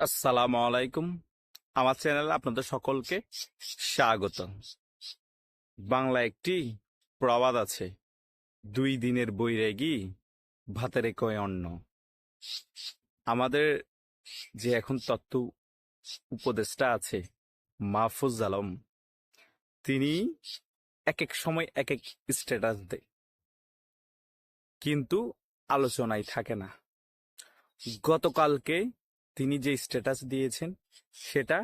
আসসালামু আলাইকুম। আমার চ্যানেলে আপনাদের সকলকে স্বাগত বাংলা একটি প্রবাদ আছে, দুই দিনের বৈরাগী ভাতের কয় অন্ন। আমাদের যে এখন তত্ত্ব উপদেষ্টা আছে, মাহফুজ আলম, তিনি এক এক সময় এক এক স্ট্যাটাস দেয়। কিন্তু আলোচনায় থাকে না। গতকালকে তিনি যে স্ট্যাটাস দিয়েছেন, সেটা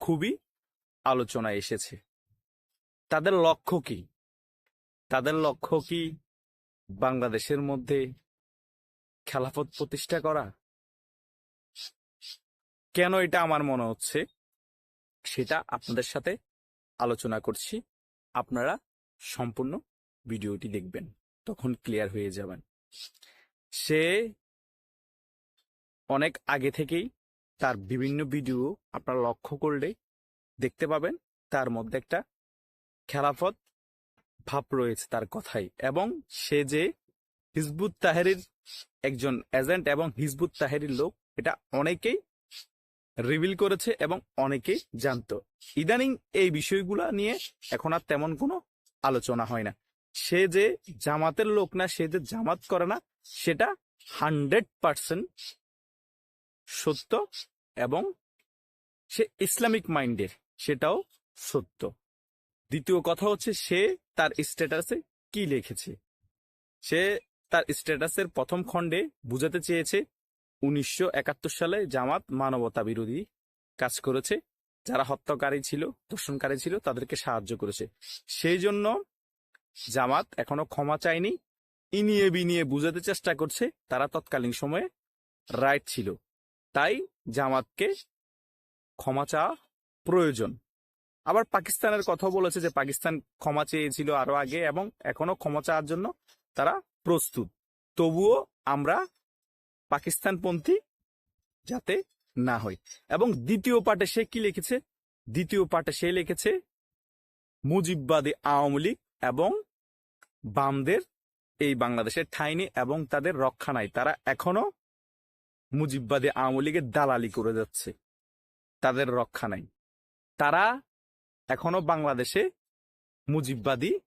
খুবই আলোচনায় এসেছে। তাদের লক্ষ্য কি? তাদের লক্ষ্য কি বাংলাদেশের মধ্যে খেলাফত প্রতিষ্ঠা করা? কেন এটা আমার মনে হচ্ছে? সেটা আপনাদের সাথে আলোচনা করছি। আপনারা সম্পূর্ণ ভিডিওটি দেখবেন, তখন ক্লিয়ার হয়ে যাবেন। সে অনেক আগে থেকেই তার বিভিন্ন ভিডিও আপনারা লক্ষ্য করলে দেখতে পাবেন তার মধ্যে একটা খেলাফত ভাব রয়েছে তার কথাই এবং সে যে হিজবুত তাহেরির একজন এজেন্ট এবং হিজবুত তাহেরির লোক, এটা অনেকেই রিভিল করেছে এবং অনেকেই জানতো। ইদানিং এই বিষয়গুলা নিয়ে এখন আর তেমন কোনো আলোচনা হয় না। সে যে জামাতের লোক না, সে যে জামাত করে না, সেটা হান্ড্রেড পার্সেন্ট সত্য এবং সে ইসলামিক মাইন্ডের, সেটাও সত্য। দ্বিতীয় কথা হচ্ছে সে তার স্ট্যাটাসে কি লিখেছে? সে তার স্ট্যাটাসের প্রথম খণ্ডে বুঝাতে চেয়েছে, উনিশশো একাত্তর সালে জামাত মানবতা বিরোধী কাজ করেছে, যারা হত্যাকারী ছিল ধর্ষণকারী ছিল, তাদেরকে সাহায্য করেছে। সেই জন্য জামাত এখনও ক্ষমা চায়নি, ইনিয়ে বিনিয়ে বুঝাতে চেষ্টা করছে, তারা তৎকালীন সময়ে রাইট ছিল। তাই জামাতকে ক্ষমা চাওয়া প্রয়োজন। আবার পাকিস্তানের কথা বলেছে যে পাকিস্তান ক্ষমা চেয়েছিল আরও আগে এবং এখনও ক্ষমা চাওয়ার জন্য তারা প্রস্তুত। তবুও আমরা পাকিস্তানপন্থী যাতে না হই। এবং দ্বিতীয় পার্টে সে কি লিখেছে? দ্বিতীয় পার্টে সে লিখেছে, মুজিববাদী আওয়ামী লীগ এবং বামদের এই বাংলাদেশের ঠাইনি এবং তাদের রক্ষা নাই। তারা এখনও মুজিববাদী আওয়ামী লীগের দালালি করে যাচ্ছে। তাদের রক্ষা নাই। তারা এখনও বাংলাদেশে মুজিববাদী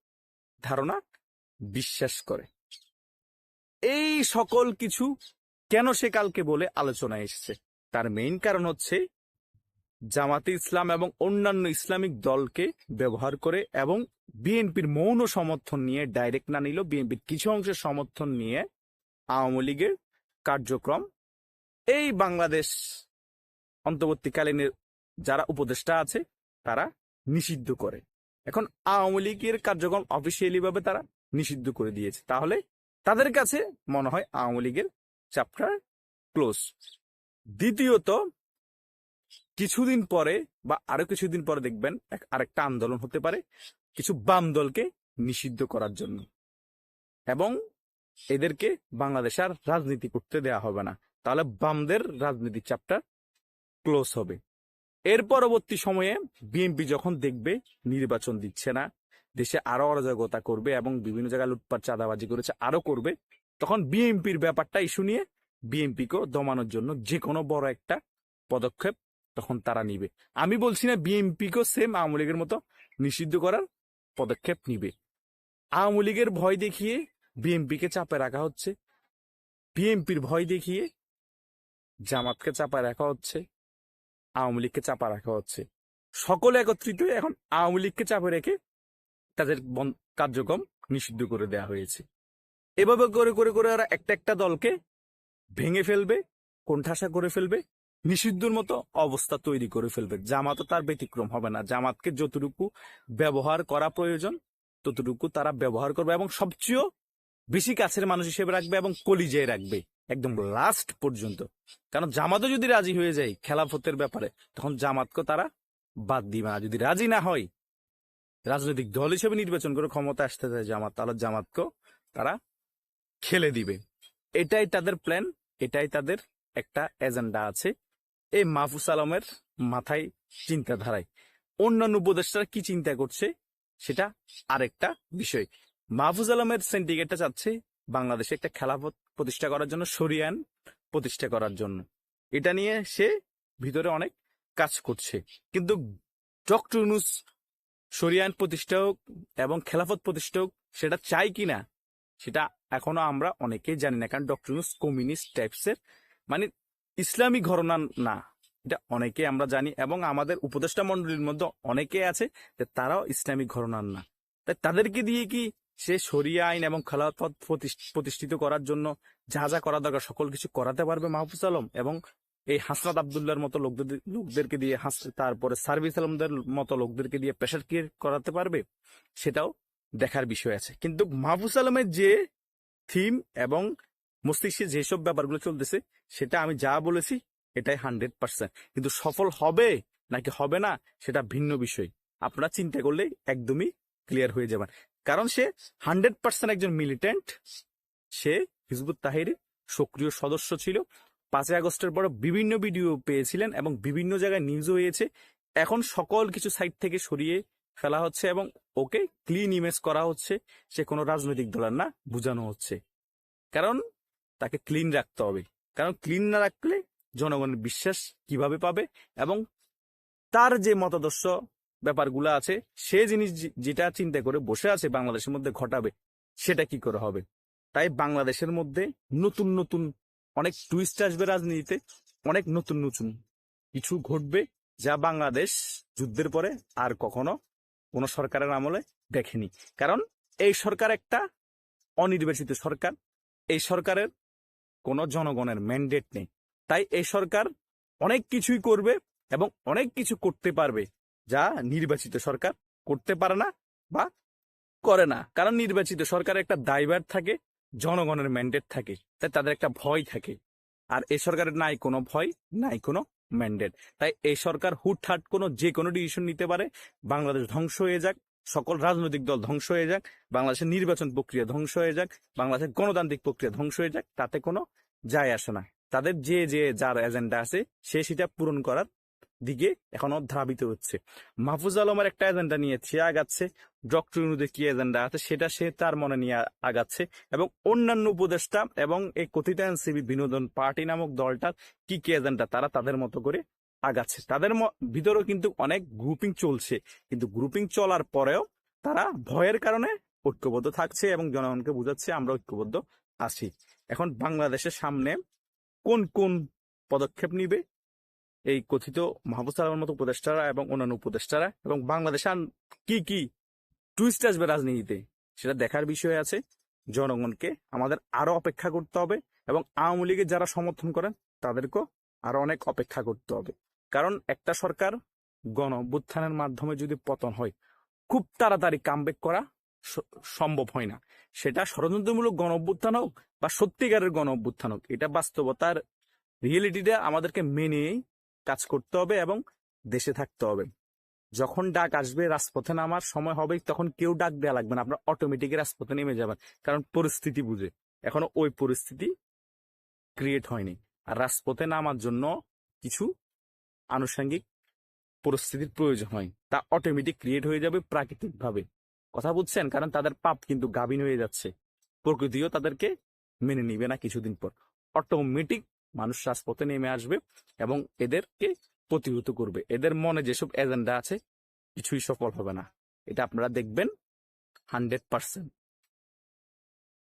ধারণা বিশ্বাস করে। এই সকল কিছু কেন সে কালকে বলে আলোচনায় এসেছে? তার মেইন কারণ হচ্ছে জামাতে ইসলাম এবং অন্যান্য ইসলামিক দলকে ব্যবহার করে এবং বিএনপির মৌন সমর্থন নিয়ে ডাইরেক্ট না নিল বিএনপির কিছু অংশের সমর্থন নিয়ে আওয়ামী লীগের কার্যক্রম এই বাংলাদেশ অন্তর্বর্তীকালীন যারা উপদেষ্টা আছে, তারা নিষিদ্ধ করে। এখন আওয়ামী লীগের কার্যক্রম অফিসিয়ালি ভাবে তারা নিষিদ্ধ করে দিয়েছে। তাহলে তাদের কাছে মনে হয় আওয়ামী লীগের চ্যাপ্টার ক্লোজ দ্বিতীয়ত, কিছুদিন পরে বা আরও কিছুদিন পরে দেখবেন আরেকটা আন্দোলন হতে পারে, কিছু বাম দলকে নিষিদ্ধ করার জন্য। এবং এদেরকে বাংলাদেশ আর রাজনীতি করতে দেয়া হবে না। তাহলে বামদের রাজনীতি চ্যাপ্টার ক্লোজ হবে। এর পরবর্তী সময়ে বিএনপি যখন দেখবে নির্বাচন দিচ্ছে না, দেশে আরও অরাজকতা করবে এবং বিভিন্ন জায়গায় লুটপাট, চাঁদাবাজি করেছে, আরও করবে, তখন বিএনপির ব্যাপারটা ইস্যু নিয়ে বিএনপিকেও দমানোর জন্য যে কোনো বড় একটা পদক্ষেপ তখন তারা নিবে। আমি বলছি না বিএনপিকেও সেম আওয়ামী লীগের মতো নিষিদ্ধ করার পদক্ষেপ নিবে। আওয়ামী লীগের ভয় দেখিয়ে বিএনপিকে চাপে রাখা হচ্ছে। বিএনপির ভয় দেখিয়ে জামাতকে চাপা রাখা হচ্ছে, আওয়ামী লীগকে চাপা রাখা হচ্ছে। সকলে একত্রিত এখন আওয়ামী লীগকে চাপে রেখে তাদের কার্যক্রম নিষিদ্ধ করে দেওয়া হয়েছে। এভাবে করে করে করে ওরা একটা একটা দলকে ভেঙে ফেলবে, কোণঠাসা করে ফেলবে, নিষিদ্ধর মতো অবস্থা তৈরি করে ফেলবে। জামাতও তার ব্যতিক্রম হবে না। জামাতকে যতটুকু ব্যবহার করা প্রয়োজন, ততটুকু তারা ব্যবহার করবে এবং সবচেয়ে বেশি কাছের মানুষ হিসেবে রাখবে এবং কলিজায় রাখবে। একদম লাস্ট পর্যন্ত। কারণ জামাতও যদি রাজি হয়ে যায় খেলাফতের ব্যাপারে, তখন জামাতকে তারা বাদ দিবে না। যদি রাজি না হয়, রাজনৈতিক দল হিসেবে নির্বাচন করে ক্ষমতা আসতে চায় জামাত, তাহলে জামাতকে তারা খেলে দিবে। এটাই তাদের প্ল্যান এটাই তাদের একটা এজেন্ডা আছে। এই মাহফুজ আলমের মাথায় চিন্তাধারায়। অন্যান্য উপদেষ্টারা কি চিন্তা করছে, সেটা আরেকটা বিষয়। মাহফুজ আলমের সিন্ডিকেটটা চাচ্ছে বাংলাদেশে একটা খেলাফত প্রতিষ্ঠা করার জন্য, সরিয়ান প্রতিষ্ঠা করার জন্য। এটা নিয়ে সে ভিতরে অনেক কাজ করছে। কিন্তু ডক্টর ইউনুস শরিয়া আইন প্রতিষ্ঠা হোক এবং খেলাফত প্রতিষ্ঠা হোক, সেটা চাই কি না, সেটা এখনও আমরা অনেকেই জানি না। কারণ ডক্টর ইউনুস কমিউনিস্ট টাইপসের মানে ইসলামী ঘরনা না। এটা অনেকে আমরা জানি এবং আমাদের উপদেষ্টা মন্ডলীর মধ্যে অনেকে আছে যে তারাও ইসলামিক ঘরনার না। তাই তাদেরকে দিয়ে কি সে শরিয়া আইন এবং খেলাফত প্রতিষ্ঠ- প্রতিষ্ঠিত করার জন্য যা যা করা দরকার, সকল কিছু করাতে পারবে মাহফুজ আলম এবং এই হাসনাত আবদুল্লাহর মতো লোকদের, লোকদেরকে দিয়ে হাস, তারপরে সার্ভিস আলমদের মতো লোকদেরকে দিয়ে প্রেশার ক্রিয়েট করাতে পারবে, সেটাও দেখার বিষয় আছে। কিন্তু মাহফুজ আলমের যে থিম এবং মস্তিষ্কে যেসব ব্যাপারগুলো চলতেছে, সেটা আমি যা বলেছি, এটাই হান্ড্রেড পার্সেন্ট কিন্তু সফল হবে নাকি হবে না, সেটা ভিন্ন বিষয়। আপনারা চিন্তা করলে একদমই ক্লিয়ার হয়ে যাবেন। কারণ সে হান্ড্রেড পার্সেন্ট একজন মিলিটেন্ট। সে হিজবুত তাহিরের সক্রিয় সদস্য ছিল। পাঁচই আগস্টের পর বিভিন্ন ভিডিও পেয়েছিলেন এবং বিভিন্ন জায়গায় নিউজও হয়েছে। এখন সকল কিছু সাইট থেকে সরিয়ে ফেলা হচ্ছে এবং ওকে ক্লিন ইমেজ করা হচ্ছে। সে কোনো রাজনৈতিক দলের না, বোঝানো হচ্ছে। কারণ তাকে ক্লিন রাখতে হবে। কারণ ক্লিন না রাখলে জনগণের বিশ্বাস কীভাবে পাবে এবং তার যে মতাদর্শ ব্যাপারগুলো আছে, সে জিনিস যেটা চিন্তা করে বসে আছে বাংলাদেশের মধ্যে ঘটাবে, সেটা কি করে হবে? তাই বাংলাদেশের মধ্যে নতুন নতুন অনেক টুইস্ট আসবে রাজনীতিতে, অনেক নতুন নতুন কিছু ঘটবে যা বাংলাদেশ যুদ্ধের পরে আর কখনো কোনো সরকারের আমলে দেখেনি। কারণ এই সরকার একটা অনির্বাচিত সরকার, এই সরকারের কোনো জনগণের ম্যান্ডেট নেই। তাই এই সরকার অনেক কিছুই করবে এবং অনেক কিছু করতে পারবে। যা নির্বাচিত সরকার করতে পারে না বা করে না। কারণ নির্বাচিত সরকারের একটা দায়ভার থাকে, জনগণের ম্যান্ডেট থাকে, তাই তাদের একটা ভয় থাকে। আর এই সরকারের নাই কোনো ভয়, নাই কোনো ম্যান্ডেট তাই এই সরকার হুটহাট কোনো যে কোনো ডিসিশন নিতে পারে, বাংলাদেশ ধ্বংস হয়ে যাক, সকল রাজনৈতিক দল ধ্বংস হয়ে যাক, বাংলাদেশের নির্বাচন প্রক্রিয়া ধ্বংস হয়ে যাক, বাংলাদেশের গণতান্ত্রিক প্রক্রিয়া ধ্বংস হয়ে যাক, তাতে কোনো যায় আসে না। তাদের যে যে, যার এজেন্ডা আছে, সে সেটা পূরণ করার দিকে এখনও ধাবিত হচ্ছে। মাহফুজ আলমের একটা এজেন্ডা নিয়ে সে আগাচ্ছে। ডক্টর কি এজেন্ডা আছে সেটা সে তার মনে নিয়ে আগাচ্ছে এবং অন্যান্য উপদেষ্টা এবং এই কথিত এনসিবি বিনোদন পার্টি নামক দলটার কি কি এজেন্ডা তারা তাদের মতো করে আগাচ্ছে। তাদের ভিতরেও কিন্তু অনেক গ্রুপিং চলছে। কিন্তু গ্রুপিং চলার পরেও তারা ভয়ের কারণে ঐক্যবদ্ধ থাকছে এবং জনগণকে বুঝাচ্ছে আমরা ঐক্যবদ্ধ আছি। এখন বাংলাদেশের সামনে কোন কোন পদক্ষেপ নিবে? এই কথিত মাহবুব সালামের মতো উপদেষ্টারা এবং অন্যান্য উপদেষ্টারা এবং বাংলাদেশে কি কি টুইস্ট আসবে রাজনীতিতে, সেটা দেখার বিষয় আছে। জনগণকে আমাদের আরও অপেক্ষা করতে হবে এবং আওয়ামী লীগের যারা সমর্থন করেন, তাদেরকেও আরও অনেক অপেক্ষা করতে হবে। কারণ একটা সরকার গণ মাধ্যমে যদি পতন হয়, খুব তাড়াতাড়ি কামব্যাক করা সম্ভব হয় না। সেটা ষড়যন্ত্রমূলক গণ অভ্যুত্থান হোক বা সত্যিকারের গণ অভ্যুত্থান হোক, এটা বাস্তবতার রিয়েলিটিটা আমাদেরকে মেনে কাজ করতে হবে এবং দেশে থাকতে হবে। যখন ডাক আসবে, রাজপথে নামার সময় হবে, তখন কেউ ডাক দেওয়া লাগবে না। আপনার অটোমেটিক রাজপথে নেমে যাবেন, কারণ পরিস্থিতি বুঝে। এখনও ওই পরিস্থিতি ক্রিয়েট হয়নি। আর রাজপথে নামার জন্য কিছু আনুষঙ্গিক পরিস্থিতির প্রয়োজন হয়। তা অটোমেটিক ক্রিয়েট হয়ে যাবে প্রাকৃতিক ভাবে কথা বুঝছেন? কারণ তাদের পাপ কিন্তু গাভিন হয়ে যাচ্ছে। প্রকৃতিও তাদেরকে মেনে নিবে না কিছুদিন পর। অটোমেটিক মানুষ রাজপথে নেমে আসবে এবং এদেরকে প্রতিহত করবে। এদের মনে যেসব এজেন্ডা আছে, কিছুই সফল হবে না। এটা আপনারা দেখবেন হান্ড্রেড পার্সেন্ট।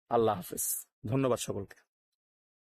আল্লাহ হাফেজ। ধন্যবাদ সকলকে।